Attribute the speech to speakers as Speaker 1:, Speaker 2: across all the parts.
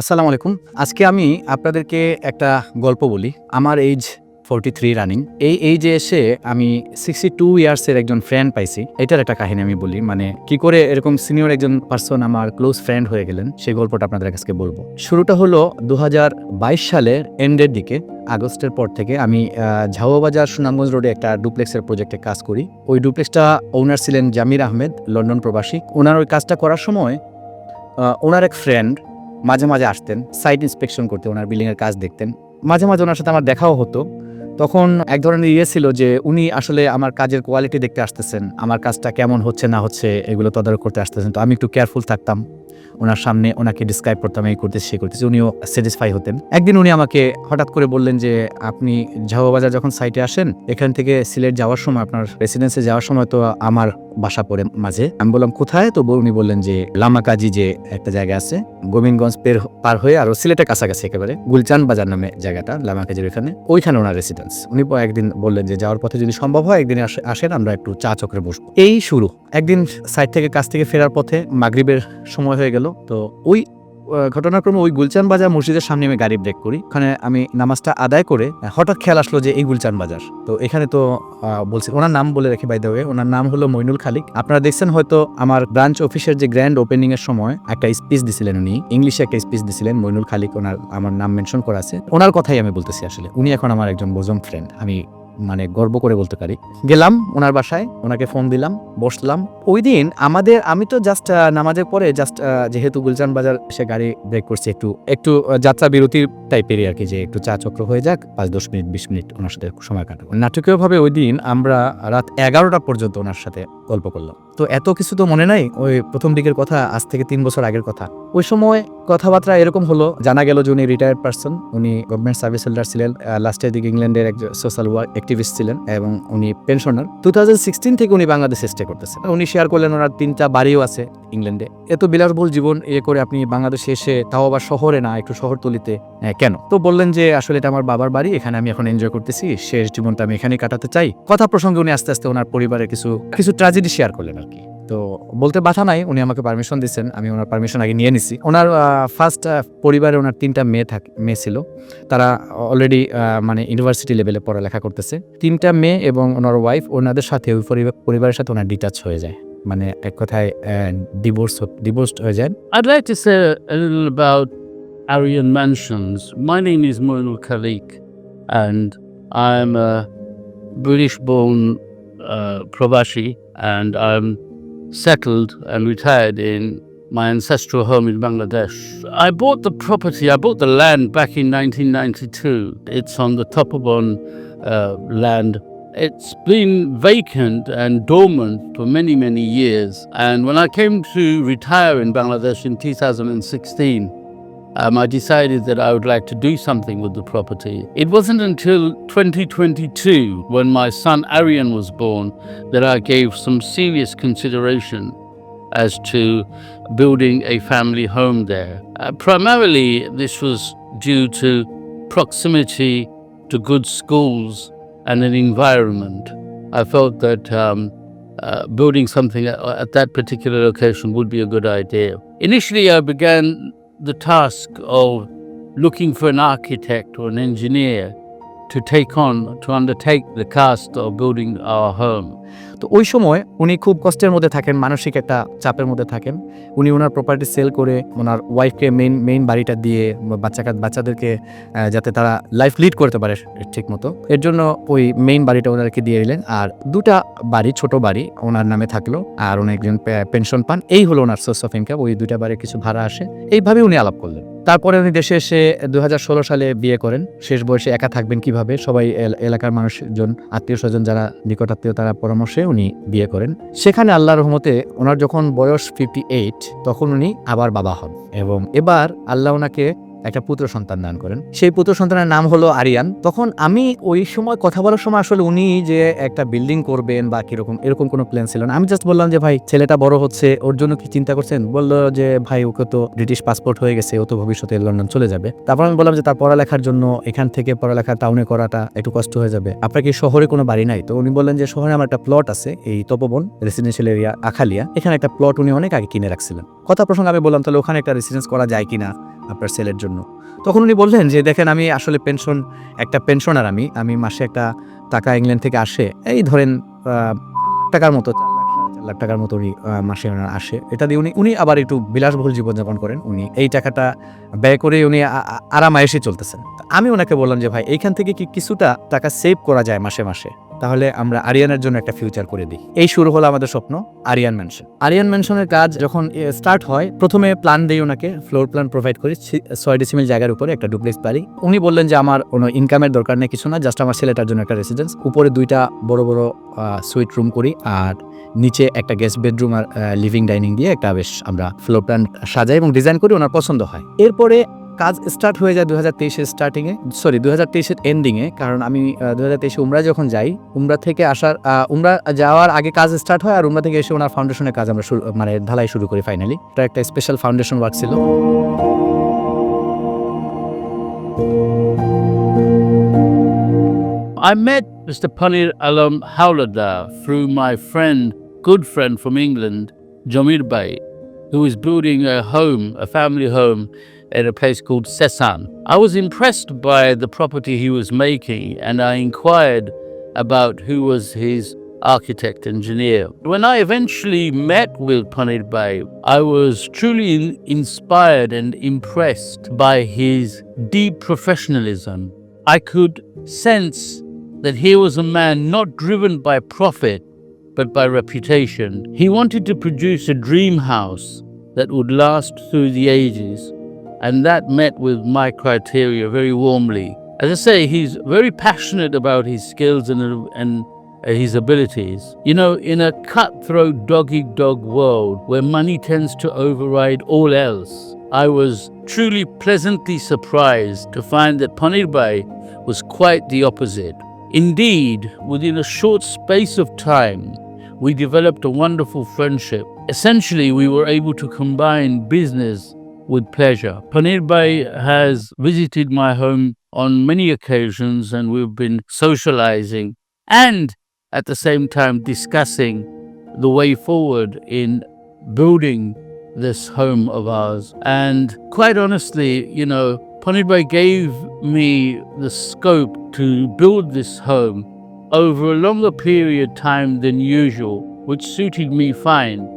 Speaker 1: আসসালামু আলাইকুম। আজকে আমি আপনাদেরকে একটা গল্প বলি। আমার এইজ ফোরটি থ্রি রানিং এই এইজে এসে আমি সিক্সটি টু ইয়ার্সের একজন ফ্রেন্ড পাইছি। এটার একটা কাহিনী আমি বলি। মানে কি করে এরকম সিনিয়র একজন পার্সন আমার ক্লোজ ফ্রেন্ড হয়ে গেলেন সেই গল্পটা আপনাদের কাছে বলব। শুরুটা হলো দু বাইশ সালের এন্ডের দিকে। আগস্টের পর থেকে আমি ঝাউবাজার সুনামগঞ্জ রোডে একটা ডুপ্লেক্সের প্রজেক্টে কাজ করি। ওই ডুপ্লেক্সটা ওনার ছিলেন জামির আহমেদ লন্ডন প্রবাসী। ওনার ওই কাজটা করার সময় ওনার এক ফ্রেন্ড মাঝে মাঝে আসতেন সাইট ইন্সপেকশন করতে ওনার বিল্ডিংয়ের কাজ দেখতেন। মাঝে মাঝে ওনার সাথে আমার দেখাও হতো। তখন এক ধরনের ইয়ে ছিল যে, উনি আসলে আমার কাজের কোয়ালিটি দেখতে আসতেছেন, আমার কাজটা কেমন হচ্ছে, না হচ্ছে, এগুলো তদারক করতে আসতেছেন। তো আমি একটু কেয়ারফুল থাকতাম। ওনার সামনে ওনাকে ডিসক্রাইব করতাম, এই করতেছি সে করতেছি, উনিও স্যাটিসফাই হতেন। একদিন উনি আমাকে হঠাৎ করে বললেন যে, আপনি ঝাউবাজার যখন সাইটে আসেন, এখান থেকে সিলেট যাওয়ার সময়, আপনার রেসিডেন্সে যাওয়ার সময় তো আমার বাসা পড়ে মাঝে। আমি বললাম, কোথায়? তো উনি বললেন যে, লামাকাজি যে একটা জায়গা আছে, গোবিন্দগঞ্জ পের পার হয়ে আরও সিলেটের কাছাকাছি একেবারে, গুলচান বাজার নামে জায়গাটা, লামাকাজির ওখানে ওইখানে ওনার রেসিডেন্স উনি একদিন বললেন যে, যাওয়ার পথে যদি সম্ভব হয়, একদিন আসেন, আমরা একটু চা চক্রে বসবো। এই শুরু। একদিন সাইড থেকে কাছ থেকে ফেরার পথে মাগরিবের সময় হয়ে গেল। তো ওই ঘটনাক্রমে ওই গুলচান বাজার মসজিদের সামনে আমি গাড়ি ব্রেক করি। ওখানে আমি নামাজটা আদায় করে হঠাৎ খেয়াল আসলো যে এই গুলচান বাজার। তো এখানে তো বলছি, ওনার নাম বলে রেখে বাই দেওয়ে ওনার নাম হলো মইনুল খালিক। আপনারা দেখছেন হয়তো আমার ব্রাঞ্চ অফিসের যে গ্র্যান্ড ওপেনিং এর সময় একটা স্পিচ দিছিলেন উনি ইংলিশে একটা স্পিচ দিছিলেন মইনুল খালিক, ওনার, আমার নাম মেনশন করা আছে। ওনার কথাই আমি বলতেছি আসলে। উনি এখন আমার একজন বোজম ফ্রেন্ড আমি মানে গর্ব করে বলতে পারি। গেলাম ওনার বাসায়, ওনাকে ফোন দিলাম, বসলাম। ওই দিন আমাদের, আমি তো জাস্ট নামাজের পরে জাস্ট যেহেতু গুলজান বাজার, সে গাড়ি ব্রেক করছে, একটু একটু যাত্রা বিরতির টাইপেরই আর কি, যে একটু চা চক্র হয়ে যাক, পাঁচ দশ মিনিট, বিশ মিনিট ওনার সাথে সময় কাটাবো। নাটকীয়ভাবে ওই দিন আমরা রাত এগারোটা পর্যন্ত ওনার সাথে গল্প করলাম। তো এত কিছু তো মনে নাই ওই প্রথম দিকের কথা আজ থেকে তিন বছর আগের কথা। ওই সময় কথাবার্তা এরকম হলো জানা গেল যে উনি রিটায়ার্ড পার্সন উনি গভর্নমেন্ট সার্ভিস হোল্ডার ছিলেন লাস্টের দিকে ইংল্যান্ডের একজন সোশ্যাল ওয়ার্ক অ্যাক্টিভিস্ট ছিলেন এবং উনি পেনশনার টু থেকে উনি বাংলাদেশে স্টে করতেছেন। উনি শেয়ার করলেন ওনার তিনটা বাড়িও আছে ইংল্যান্ডে। এত বিলাসবহুল জীবন ইয়ে করে আপনি বাংলাদেশে এসে তাও আবার শহরে না একটু শহরতলিতে আহ, কেন? তো বললেন যে আসলে এটা আমার বাবার বাড়ি এখানে আমি এখন এনজয় করতেছি শেষ জীবনটা আমি এখানে কাটাতে চাই। কথা প্রসঙ্গে উনি আস্তে আস্তে ওনার পরিবারের কিছু কিছু ট্র্যাজেডি শেয়ার করলেন আর কি। তো বলতে বাধা নাই উনি আমাকে পারমিশন দিচ্ছেন আমি ওনার পারমিশন আগে নিয়ে নিছি। ওনার ফার্স্ট পরিবারে ওনার তিনটা মেয়ে থাক মেয়ে ছিল। তারা অলরেডি মানে ইউনিভার্সিটি লেভেলে পড়ালেখা করতেছে। তিনটা মেয়ে এবং ওনার ওয়াইফ ওনাদের সাথে ওই পরিবার- পরিবারের সাথে ওনার ডিটাচ হয়ে যায়। মানে এক কথায় ডিভোর্স ডিভোর্সড হয়ে যায়।
Speaker 2: I'd like to say a little about Aryan Mansions. My name is Moinul Khalik, and I'm a British born uh, and I'm settled and retired in my ancestral home in Bangladesh. I bought the property, I bought the land back in 1992. It's on the Topobon uh, land it's been vacant and dormant for many, many years. And when I came to retire in Bangladesh in 2016, um, I decided that I would like to do something with the property. It wasn't until 2022, when my son Aryan was born, that I gave some serious consideration as to building a family home there. Uh, primarily, this was due to proximity to good schools and an environment. I felt that um, uh, building something at, at that particular location would be a good idea. Initially, I began the task of looking for an architect or an engineer to take on, to undertake the task of building our home.
Speaker 1: তো ওই সময় উনি খুব কষ্টের মধ্যে থাকেন, মানসিক একটা চাপের মধ্যে থাকেন। উনি ওনার প্রপার্টি সেল করে ওনার ওয়াইফকে মেইন মেইন বাড়িটা দিয়ে বাচ্চা বাচ্চাদেরকে যাতে তারা লাইফ লিড করতে পারে ঠিক মতো এর জন্য ওই মেইন বাড়িটা ওনাকে দিয়ে দিলেন আর দুটা বাড়ি, ছোট বাড়ি ওনার নামে থাকল। আর উনি একজন পেনশন পান। এই হলো ওনার সোর্স অফ ইনকাম ওই দুটা বাড়ির কিছু ভাড়া আসে। এইভাবে উনি আলাপ করলেন। তারপরে উনি দেশে এসে দু হাজার ষোলো সালে বিয়ে করেন। শেষ বয়সে একা থাকবেন কীভাবে? সবাই এল- এলাকার মানুষজন, আত্মীয় স্বজন যারা নিকট আত্মীয় তারা পরামর্শে উনি বিয়ে করেন। সেখানে আল্লাহ রহমতে ওনার যখন বয়স ফিফটি এইট তখন উনি আবার বাবা হন। এবং এবার আল্লাহ ওনাকে একটা পুত্র সন্তান দান করেন। সেই পুত্র সন্তানের নাম হলো আরিয়ান। তখন আমি ওই সময় কথা বলার সময় আসলে উনি যে একটা বিল্ডিং করবেন বা কীরকম, এরকম কোনো প্ল্যান ছিল না। আমি জাস্ট বললাম যে, ভাই, ছেলেটা বড় হচ্ছে, ওর জন্য কি চিন্তা করছেন? বলল যে, ভাই, ওকে তো ব্রিটিশ পাসপোর্ট হয়ে গেছে, ও তো ভবিষ্যতে লন্ডন চলে যাবে। তারপর আমি বললাম যে, তার পড়ালেখার জন্য এখান থেকে পড়ালেখা টাউনে করাটা একটু কষ্ট হয়ে যাবে। আপনার কি শহরে কোনো বাড়ি নাই? তো উনি বললেন যে, শহরে আমার একটা প্লট আছে, এই তপবন রেসিডেন্সিয়াল এরিয়া আখালিয়া। এখানে একটা প্লট উনি অনেক আগে কিনে রাখছিলেন। কথা প্রসঙ্গে আমি বললাম, তাহলে ওখানে একটা রেসিডেন্স করা যায় কিনা? আপনার সেলের জন্য। তখন উনি বললেন যে, দেখেন, আমি আসলে পেনশন একটা পেনশনার আমি। আমি মাসে একটা টাকা ইংল্যান্ড থেকে আসে। এই ধরেন টাকার মতো, চার লাখ লাখ টাকার মতো উনি মাসে আসে। এটা দিয়ে উনি উনি আবার একটু বিলাসবহুল জীবনযাপন করেন। উনি এই টাকাটা ব্যয় করে উনি আরাম আ- চলতেছেন। আমি ওনাকে বললাম যে, ভাই, এইখান থেকে কি কিছুটা টাকা সেভ করা যায় মাসে মাসে? তাহলে আমরা আরিয়ানের জন্য একটা ফিউচার করে দিই। এই শুরু হলো আমাদের স্বপ্ন, আরিয়ান ম্যানশন আরিয়ান ম্যানশনের কাজ যখন স্টার্ট হয়, প্রথমে প্ল্যান দেই ওনাকে ফ্লোর প্ল্যান প্রোভাইড করি ছয় ডিসিমিল জায়গার উপরে একটা ডুপ্লেক্স বাড়ি। উনি বললেন যে, আমার কোনো ইনকামের দরকার নেই, কিছু না জাস্ট আমার ছেলেটার জন্য একটা রেসিডেন্স উপরে দুইটা বড় বড় সুইট রুম করি, আর নিচে একটা গেস্ট বেডরুম আর লিভিং ডাইনিং দিয়ে একটা বেশ আমরা ফ্লোর প্ল্যান সাজাই এবং ডিজাইন করি, ওনার পছন্দ হয়। এরপরে কাজ স্টার্ট হয়ে যায় দু হাজার তেইশের স্টার্টিংয়ে সরি দু হাজার তেইশের এন্ডিংয়ে কারণ আমি দু হাজার তেইশে উমরা যখন যাই উমরা থেকে আসার উমরা যাওয়ার আগে কাজ স্টার্ট হয় আর উমরা থেকে এসে ওনার ফাউন্ডেশনের কাজ আমরা শুরু মানে ঢালাই শুরু করি ফাইনালি এটা একটা স্পেশাল ফাউন্ডেশন ওয়ার্ক ছিল
Speaker 2: I met Mr. Panir Alam Howlada through my friend, good friend from England, Jamir Bey, who is building a home, a family home, at a place called Sesan. I was impressed by the property he was making and I inquired about who was his architect engineer. When I eventually met with Panir Bey, I was truly in- inspired and impressed by his deep professionalism. I could sense that he was a man not driven by profit, but by reputation. He wanted to produce a dream house that would last through the ages, and that met with my criteria very warmly. As I say, he's very passionate about his skills and, and uh, his abilities. You know, in a cutthroat dog eat dog world where money tends to override all else, I was truly pleasantly surprised to find that Panirbai was quite the opposite. Indeed, within a short space of time, we developed a wonderful friendship. Essentially, we were able to combine business with pleasure. Panirbai has visited my home on many occasions and we've been socializing and at the same time discussing the way forward in building this home of ours. And quite honestly, you know, Panirbai gave me the scope to build this home over a longer period of time than usual, which suited me fine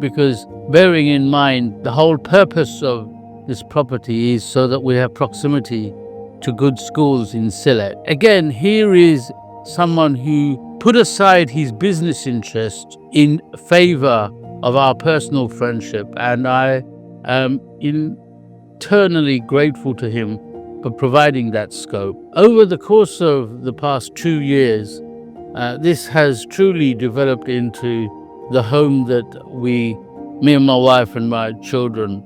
Speaker 2: because bearing in mind the whole purpose of this property is so that we have proximity to good schools in Sylhet. Again, here is someone who put aside his business interest in favor of our personal friendship, and I am eternally grateful to him for providing that scope. Over the course of the past two years, uh, this has truly developed into the home that we, me and my wife and my children,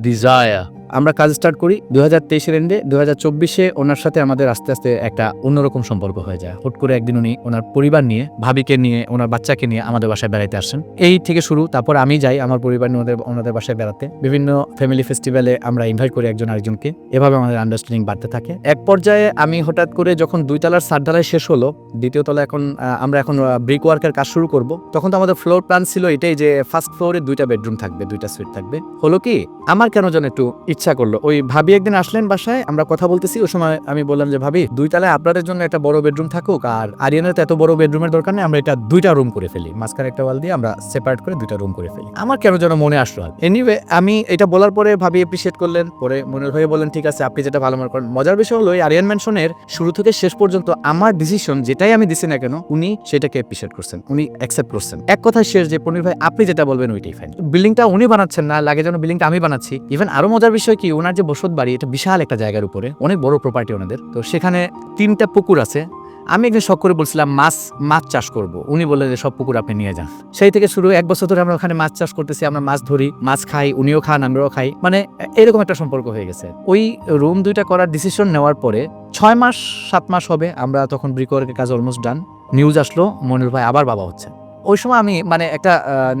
Speaker 2: desire.
Speaker 1: আমরা কাজ start করি দু হাজার তেইশের এন্ডে দু হাজার চব্বিশে ওনার সাথে আমাদের আস্তে আস্তে একটা অন্যরকম সম্পর্ক হয়ে যায়। হুট করে একদিন উনি ওনার পরিবার নিয়ে, ভাবিকে নিয়ে, ওনার বাচ্চাকে নিয়ে আমাদের বাসায় বেড়াতে আসেন এই থেকে শুরু, তারপর আমি যাই আমার পরিবার নিয়ে ওনাদের বাসায় বেড়াতে। বিভিন্ন ফ্যামিলি ফেস্টিভ্যালে আমরা ইনভাইট করি একজন আরেকজনকে। এভাবে আমাদের আন্ডারস্ট্যান্ডিং বাড়তে থাকে। এক পর্যায়ে আমি হঠাৎ করে যখন দুই তলার সাত ঢালাই শেষ হলো, দ্বিতীয় তলা এখন আমরা এখন ব্রিক ওয়ার্কের কাজ শুরু করব। তখন তো আমাদের ফ্লোর প্ল্যান ছিল এটাই যে ফার্স্ট ফ্লোরে দুইটা বেডরুম থাকবে, দুইটা সুইট থাকবে। হলো কি, আমার কেন যেন একটু ইচ্ছা করল। ওই ভাবি একদিন আসলেন বাসায়, আমরা কথা বলতেছি, ওই সময় আমি বললাম যে, ভাবি, দুই তলায় আপনাদের জন্য একটা বড় বেডরুম থাকুক, আর আরিয়ানের এত বড় বেডরুমের দরকার নেই, আমরা এটা দুইটা রুম করে ফেলি। মাঝখানে একটা ওয়াল দিয়ে আমরা সেপারেট করে দুইটা রুম করে ফেলি। আমার কেন যেন মনে আসলো এনিওয়ে আমি এটা বলার পরে ভাবি এপ্রিসিয়েট করলেন, পরে মনে হয়ে বলেন ঠিক আছে, আপনি যেটা ভালো মনে করেন। মজার বিষয় হলো আরিয়ান ম্যানশনের শুরু থেকে শেষ পর্যন্ত আমার ডিসিশন যেটাই আমি দিছি না কেন, উনি সেটাকে এপ্রিসিয়েট করছেন, উনি অ্যাকসেপ্ট করছেন। এক কথা শেষ যে, পনির ভাই, আপনি যেটা বলবেন, ওইটাই ফাইন বিল্ডিংটা উনি বানাচ্ছেন না, লাগে যেন বিল্ডিংটা আমি বানাচ্ছি। ইভেন আরও মজার বিষয় কি, ওনার যে বসত বাড়ি, এটা বিশাল একটা জায়গার উপরে, অনেক বড় প্রপার্টি ওনাদের। তো সেখানে তিনটা পুকুর আছে। আমি একদিন শখ করে বলছিলাম, মাছ মাছ চাষ করব। উনি বললেন যে, সব পুকুর আপনি নিয়ে যান। সেই থেকে শুরু, এক বছর ধরে আমরা ওখানে মাছ চাষ করতেছি, আমরা মাছ ধরি, মাছ খাই, উনিও খান আমরাও খাই। মানে এরকম একটা সম্পর্ক হয়ে গেছে। ওই রুম দুইটা করার ডিসিশন নেওয়ার পরে ছয় মাস, সাত মাস হবে, আমরা তখন ব্রিকওয়ার্কের কাজ অলমোস্ট ডান নিউজ আসলো, মনির ভাই আবার বাবা হচ্ছে। ওই সময় আমি মানে একটা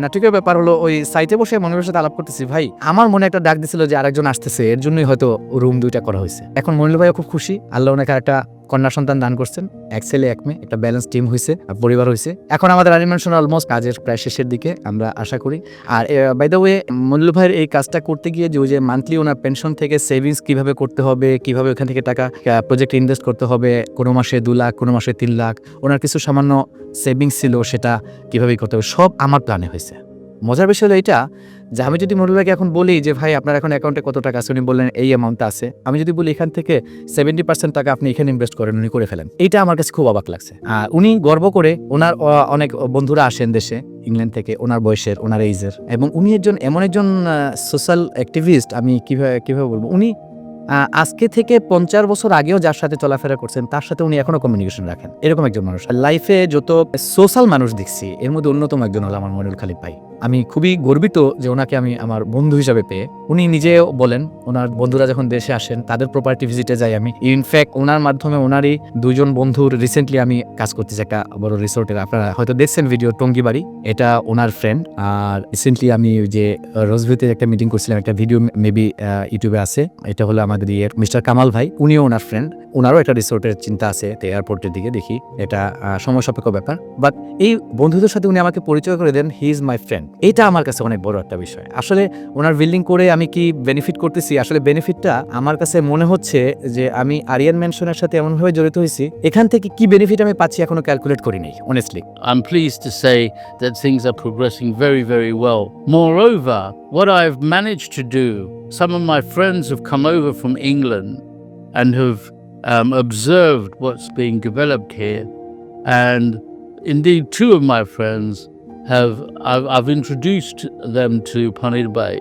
Speaker 1: নাটকের ব্যাপার হলো ওই সাইটে বসে মনের সাথে আলাপ করতেছি, ভাই, আমার মনে একটা ডাক দিছিল যে আরেকজন আসতেছে, এর জন্যই হয়তো রুম দুইটা করা হয়েছে। এখন মনিল ভাইও খুব খুশি, আল্লাহ ওনাকে একটা কন্যা সন্তান দান করছেন, এক ছেলে, এক মেয়ে, একটা ব্যালেন্স টিম হয়েছে পরিবার হয়েছে এখন আমাদের অ্যানিমেশন অলমোস্ট কাজের প্রায় শেষের দিকে, আমরা আশা করি। আর বাই দ্য ওয়ে মল্লু ভাইয়ের এই কাজটা করতে গিয়ে যে ওই যে মান্থলি ওনার পেনশন থেকে সেভিংস কীভাবে করতে হবে, কীভাবে ওখান থেকে টাকা প্রজেক্টে ইনভেস্ট করতে হবে, কোনো মাসে দু লাখ, কোনো মাসে তিন লাখ, ওনার কিছু সামান্য সেভিংস ছিল সেটা কীভাবে করতে হবে, সব আমার প্ল্যানে হয়েছে মজার বিষয় হলো এটা যে আমি যদি মনুল এখন বলি যে, ভাই, আপনার এখন অ্যাকাউন্টে কত টাকা আছে? উনি বললেন, এই অ্যামাউন্টটা আছে। আমি যদি বলি, এখান থেকে সেভেন্টি পার্সেন্ট টাকা আপনি এখানে ইনভেস্ট করেন, উনি করে ফেলেন। এইটা আমার কাছে খুব অবাক লাগছে। আর উনি গর্ব করে ওনার অনেক বন্ধুরা আসেন দেশে, ইংল্যান্ড থেকে, ওনার বয়সের, ওনার এইজের এবং উনি একজন, এমন একজন সোশ্যাল অ্যাক্টিভিস্ট আমি কীভাবে কীভাবে বলব? উনি আজকে থেকে পঞ্চাশ বছর আগেও যার সাথে চলাফেরা করছেন, তার সাথে উনি এখনও কমিউনিকেশন রাখেন। এরকম একজন মানুষ। লাইফে যত সোশ্যাল মানুষ দেখছি, এর মধ্যে অন্যতম একজন হলো আমার মনিরুল খালিদ ভাই। আমি খুবই গর্বিত যে ওনাকে আমি আমার বন্ধু হিসাবে পেয়ে। উনি নিজেও বলেন, ওনার বন্ধুরা যখন দেশে আসেন, তাদের প্রপার্টি ভিজিটে যাই আমি। ইনফ্যাক্ট ওনার মাধ্যমে ওনারই দুজন বন্ধুর রিসেন্টলি আমি কাজ করতেছি একটা বড় রিসোর্টের আপনারা হয়তো দেখছেন ভিডিও টঙ্গি বাড়ি এটা ওনার ফ্রেন্ড আর রিসেন্টলি আমি যে রোজভিতে একটা মিটিং করছিলাম, একটা ভিডিও মেবি ইউটিউবে আছে। এটা হলো আমাদের ইয়ে মিস্টার কামাল ভাই। উনিও ওনার ফ্রেন্ড ওনারও একটা রিসোর্টের চিন্তা আছে এয়ারপোর্টের দিকে দেখি। এটা সময় সাপেক্ষ ব্যাপার। বাট এই বন্ধুদের সাথে উনি আমাকে পরিচয় করে দেন হি ইজ মাই ফ্রেন্ড এটা আমার কাছে অনেক বড় একটা বিষয়। আসলে ওনার বিল্ডিং করে আমি কি বেনিফিট করতেছি? আসলে বেনিফিটটা আমার কাছে মনে হচ্ছে যে আমি আরিয়ান মেনশনের সাথে এমনভাবে জড়িত হয়েছি এখান থেকে কি বেনিফিট আমি পাচ্ছি এখনও ক্যালকুলেট করি নি honestly
Speaker 2: I am please to say that things are progressing very very well moreover what I have managed to do some of my friends have come over from England and have um, observed what's being developed here. And indeed, two of my friends have, I've, I've introduced them to Panir Bay.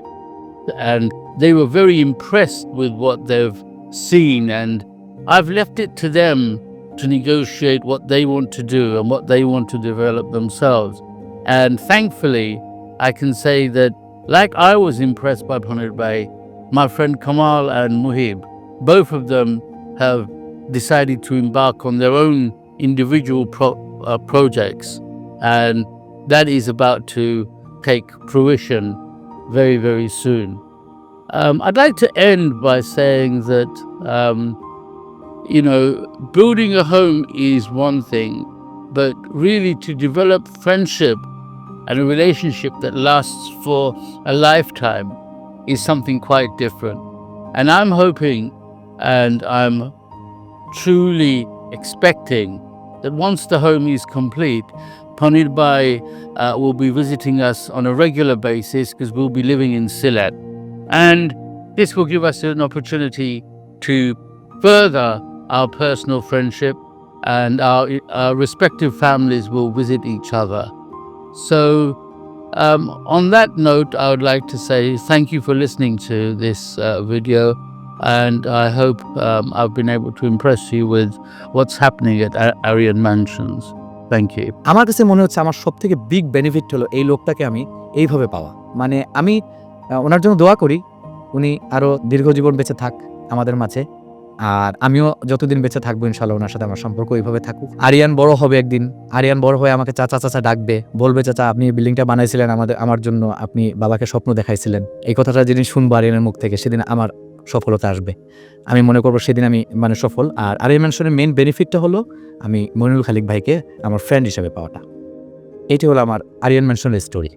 Speaker 2: And they were very impressed with what they've seen. And I've left it to them to negotiate what they want to do and what they want to develop themselves. And thankfully, I can say that, like I was impressed by Panir Bay, my friend Kamal and Muhib, both of them have decided to embark on their own individual pro- uh, projects. And that is about to take fruition very, very soon. Um, I'd like to end by saying that. Um, you know, building a home is one thing, but really to develop friendship and a relationship that lasts for a lifetime is something quite different. And I'm hoping and I'm truly expecting that once the home is complete, Panir Bhai uh, will be visiting us on a regular basis because we'll be living in Sylhet. And this will give us an opportunity to further our personal friendship and our, our respective families will visit each other. So, um, on that note, I would like to say thank you for listening to this uh, video, and I hope um, I've been able to impress you with what's happening at Aryan Mansions. Thank you
Speaker 1: আমার কাছে মনে হচ্ছে আমার সব থেকে big benefit হলো এই লোকটাকে আমি এইভাবে পাওয়া। মানে আমি ওনার জন্য দোয়া করি, উনি আরও দীর্ঘ জীবন বেঁচে থাক আমাদের মাঝে, আর আমিও যতদিন বেঁচে থাকব ইনশাল্লাহ ওনার সাথে আমার সম্পর্ক এইভাবে থাকুক। আরিয়ান বড় হবে একদিন, আরিয়ান বড় হয়ে আমাকে চাচা চাচা ডাকবে, বলবে, চাচা, আপনি বিল্ডিংটা বানাইছিলেন আমাদের, আমার জন্য আপনি বাবাকে স্বপ্ন দেখাইছিলেন। এই কথাটা যেদিন শুনব আরিয়ানের মুখ থেকে, সেদিন আমার সফলতা আসবে। আমি মনে করব সেদিন আমি মানে সফল। আর আরিয়ান ম্যানশনের মেন বেনিফিটটা হলো, আমি মনিরুল খালিক ভাইকে আমার ফ্রেন্ড হিসাবে পাওয়াটা। এটি হলো আমার আরিয়ান ম্যানশনের স্টোরি